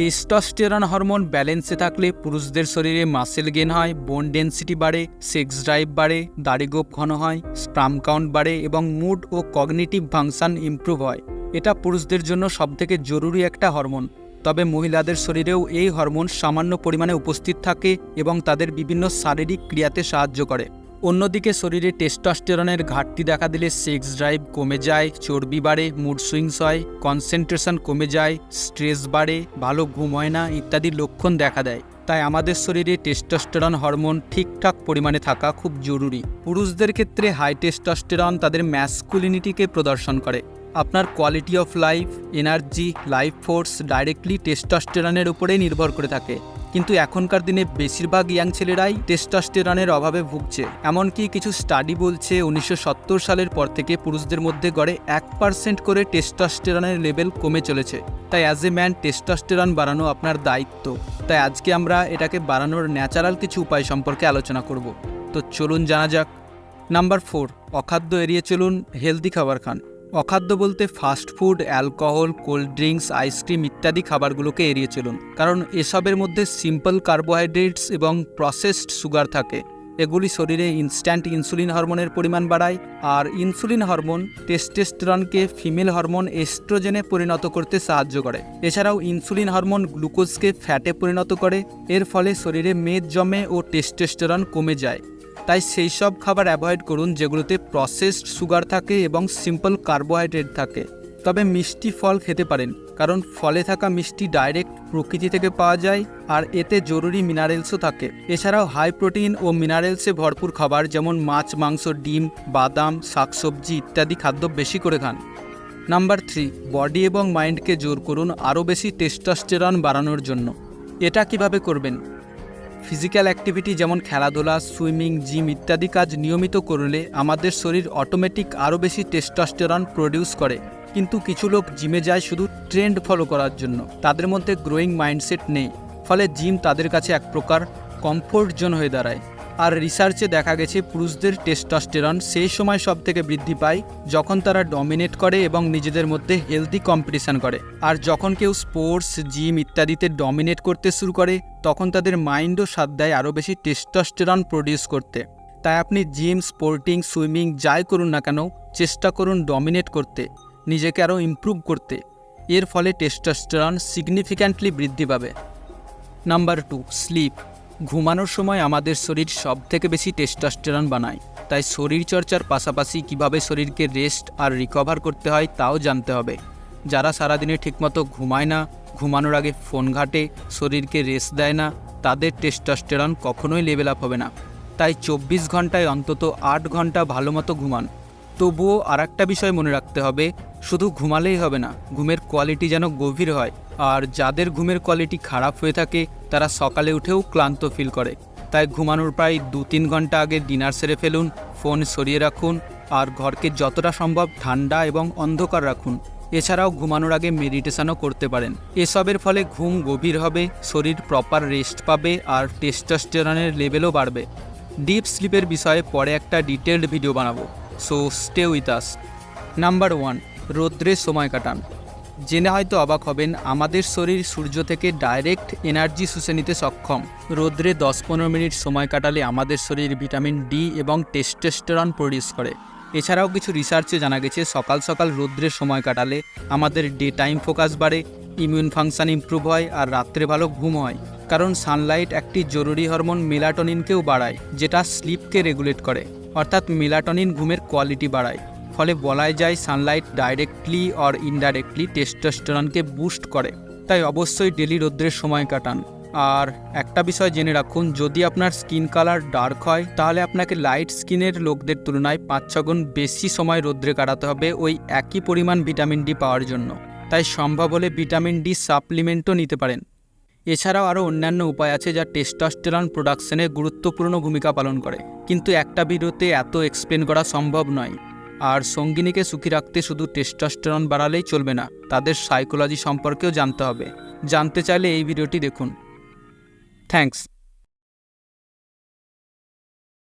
Testosterone hormone ব্যালেন্সে থাকলে পুরুষদের শরীরে মাসেল গেন হয় বোন ডেন্সিটি বাড়ে সেক্স ড্রাইভ বাড়ে দাড়িগোপ ঘন হয় স্প্রাম কাউন্ট বাড়ে এবং মুড ও কগনিটিভ ফাংশন ইমপ্রুভ হয়। এটা পুরুষদের জন্য সবথেকে জরুরি একটা হরমোন। তবে মহিলাদের শরীরেও এই হরমোন সামান্য পরিমাণে উপস্থিত থাকে এবং তাদের বিভিন্ন শারীরিক ক্রিয়াতে সাহায্য করে। অন্যদিকে শরীরে টেস্টোস্টেরনের ঘাটতি দেখা দিলে সেক্স ড্রাইভ কমে যায়, চর্বি বাড়ে, মুড সুইংস হয়, কনসেন্ট্রেশন কমে যায়, স্ট্রেস বাড়ে, ভালো ঘুম হয় না ইত্যাদি লক্ষণ দেখা দেয়। তাই আমাদের শরীরে টেস্টোস্টেরন হরমোন ঠিকঠাক পরিমাণে থাকা খুব জরুরি। পুরুষদের ক্ষেত্রে হাই টেস্টোস্টেরন তাদের ম্যাসকুলিনিটিকে প্রদর্শন করে। আপনার quality of life, energy, life force directly টেস্টোস্টেরনের উপরেই নির্ভর করে থাকে। কিন্তু এখনকার দিনে বেশিরভাগ ইয়াং ছেলেরাই টেস্টোস্টেরনের অভাবে ভুগছে। এমনকি কিছু স্টাডি বলছে উনিশশো সত্তর সালের পর থেকে পুরুষদের মধ্যে গড়ে এক পার্সেন্ট করে টেস্টোস্টেরনের লেভেল কমে চলেছে। তাই অ্যাজ এ ম্যান টেস্টোস্টেরন বাড়ানো আপনার দায়িত্ব। তাই আজকে আমরা এটাকে বাড়ানোর ন্যাচারাল কিছু উপায় সম্পর্কে আলোচনা করব। তো চলুন জানা যাক। নাম্বার ফোর অখাদ্য এড়িয়ে চলুন হেলদি খাবার খান। অখাদ্য বলতে fast food alcohol cold drinks ice cream ইত্যাদি খাবারগুলোকে এড়িয়ে চলুন। কারণ এসবের মধ্যে সিম্পল কার্বোহাইড্রেটস এবং প্রসেসড সুগার থাকে। এগুলি শরীরে ইনস্ট্যান্ট ইনসুলিন হরমোনের পরিমাণ বাড়ায় আর ইনসুলিন হরমোন টেস্টেস্টেরনকে ফিমেল হরমোন এস্ট্রোজেনে পরিণত করতে সাহায্য করে। এছাড়াও ইনসুলিন হরমোন গ্লুকোজকে ফ্যাটে পরিণত করে। এর ফলে শরীরে মেদ, জমে ও টেস্টেস্টেরন কমে যায়। তাই সেই সব খাবার অ্যাভয়েড করুন যেগুলোতে প্রসেসড সুগার থাকে এবং সিম্পল কার্বোহাইড্রেট থাকে। তবে মিষ্টি ফল খেতে পারেন, কারণ ফলে থাকা মিষ্টি ডাইরেক্ট প্রকৃতি থেকে পাওয়া যায় আর এতে জরুরি মিনারেলসও থাকে। এছাড়াও হাই প্রোটিন ও মিনারেলসে ভরপুর খাবার যেমন মাছ, মাংস, ডিম, বাদাম, শাকসবজি ইত্যাদি খাদ্য বেশি করে খান। নাম্বার থ্রি, বডি এবং মাইন্ডকে জোর করুন আরও বেশি টেস্টোস্টেরন বাড়ানোর জন্য। এটা কীভাবে করবেন? ফিজিক্যাল অ্যাক্টিভিটি যেমন খেলাধুলা সুইমিং জিম ইত্যাদি কাজ নিয়মিত করলে আমাদের শরীর অটোমেটিক আরও বেশি টেস্টাস্টেরন প্রডিউস করে। কিন্তু কিছু লোক জিমে যায় শুধু ট্রেন্ড ফলো করার জন্য। তাদের মধ্যে গ্রোয়িং মাইন্ডসেট নেই। ফলে জিম তাদের কাছে এক প্রকার কমফোর্ট জোন হয়ে দাঁড়ায়। আর রিসার্চে দেখা গেছে পুরুষদের টেস্টোস্টেরন সেই সময় সব থেকে বৃদ্ধি পায় যখন তারা ডমিনেট করে এবং নিজেদের মধ্যে হেলদি কম্পিটিশন করে। আর যখন কেউ স্পোর্টস জিম ইত্যাদিতে ডমিনেট করতে শুরু করে, তখন তাদের মাইন্ডও সাথ দেয় আরও বেশি টেস্টোস্টেরন প্রডিউস করতে। তাই আপনি জিম স্পোর্টিং সুইমিং যাই করুন না কেন, চেষ্টা করুন ডমিনেট করতে, নিজেকে আরও ইমপ্রুভ করতে। এর ফলে টেস্টোস্টেরন সিগনিফিক্যান্টলি বৃদ্ধি পাবে। নাম্বার টু স্লিপ ঘুমানোর সময় আমাদের শরীর সব থেকে বেশি টেস্টাস্টেরন বানায়। তাই শরীর চর্চার পাশাপাশি কীভাবে শরীরকে রেস্ট আর রিকভার করতে হয় তাও জানতে হবে। যারা সারাদিনে ঠিকমতো ঘুমায় না, ঘুমানোর আগে ফোন ঘাটে, শরীরকে রেস্ট দেয় না, তাদের টেস্টোস্টেরন কখনোই লেভেল আপ হবে না। তাই চব্বিশ ঘন্টায় অন্তত আট ঘণ্টা ভালো মতো ঘুমান। তবুও আর একটা বিষয় মনে রাখতে হবে, শুধু ঘুমালেই হবে না, ঘুমের কোয়ালিটি যেন গভীর হয়, আর যাদের ঘুমের কোয়ালিটি খারাপ হয়ে থাকে, তারা সকালে উঠেও ক্লান্ত ফিল করে। তাই ঘুমানোর প্রায় দু তিন ঘণ্টা আগে ডিনার সেরে ফেলুন ফোন সরিয়ে রাখুন, আর ঘরকে যতটা সম্ভব ঠান্ডা এবং অন্ধকার রাখুন। এছাড়াও ঘুমানোর আগে মেডিটেশনও করতে পারেন। এসবের ফলে ঘুম গভীর হবে, শরীর প্রপার রেস্ট পাবে, আর টেস্টোস্টেরনের লেভেলও বাড়বে। ডিপ স্লিপের বিষয়ে পরে একটা ডিটেলড ভিডিও বানাবো। So stay with us number one রৌদ্রে সময় কাটান। জেনে হয়তো অবাক হবেন, আমাদের শরীর সূর্য থেকে ডাইরেক্ট এনার্জি শুষে নিতে সক্ষম। রৌদ্রে দশ পনেরো মিনিট সময় কাটালে আমাদের শরীর ভিটামিন ডি এবং টেস্টোস্টেরন প্রডিউস করে। এছাড়াও কিছু রিসার্চে জানা গেছে, সকাল সকাল রৌদ্রে সময় কাটালে আমাদের ডে টাইম ফোকাস বাড়ে ইমিউন ফাংশন ইমপ্রুভ হয় আর রাত্রে ভালো ঘুম হয়। কারণ সানলাইট একটি জরুরি হরমোন মেলাটনিনকেও বাড়ায়, যেটা স্লিপকে রেগুলেট করে। অর্থাৎ মেলাটনিন ঘুমের কোয়ালিটি বাড়ায়। ফলে বলাই যায় সানলাইট ডাইরেক্টলি অর ইনডাইরেক্টলি টেস্টোস্টেরনকে বুস্ট করে। তাই অবশ্যই ডেলি রৌদ্রের সময় কাটান। আর একটা বিষয় জেনে রাখুন, যদি আপনার স্কিন কালার ডার্ক হয়, তাহলে আপনাকে লাইট স্কিনের লোকদের তুলনায় পাঁচ ছ গুণ বেশি সময় রৌদ্রে কাটাতে হবে ওই একই পরিমাণ ভিটামিন ডি পাওয়ার জন্য। তাই সম্ভব হলে ভিটামিন ডি সাপ্লিমেন্টও নিতে পারেন। এছাড়াও আরও অন্যান্য উপায় আছে যা টেস্টোস্টেরন প্রোডাকশনে গুরুত্বপূর্ণ ভূমিকা পালন করে। কিন্তু একটা ভিডিওতে এত এক্সপ্লেন করা সম্ভব নয়। আর সঙ্গিনীকে সুখী রাখতে শুধু টেস্টোস্টেরন বাড়ালেই চলবে না, তাদের সাইকোলজি সম্পর্কেও জানতে হবে। জানতে চাইলে এই ভিডিওটি দেখুন। থ্যাঙ্কস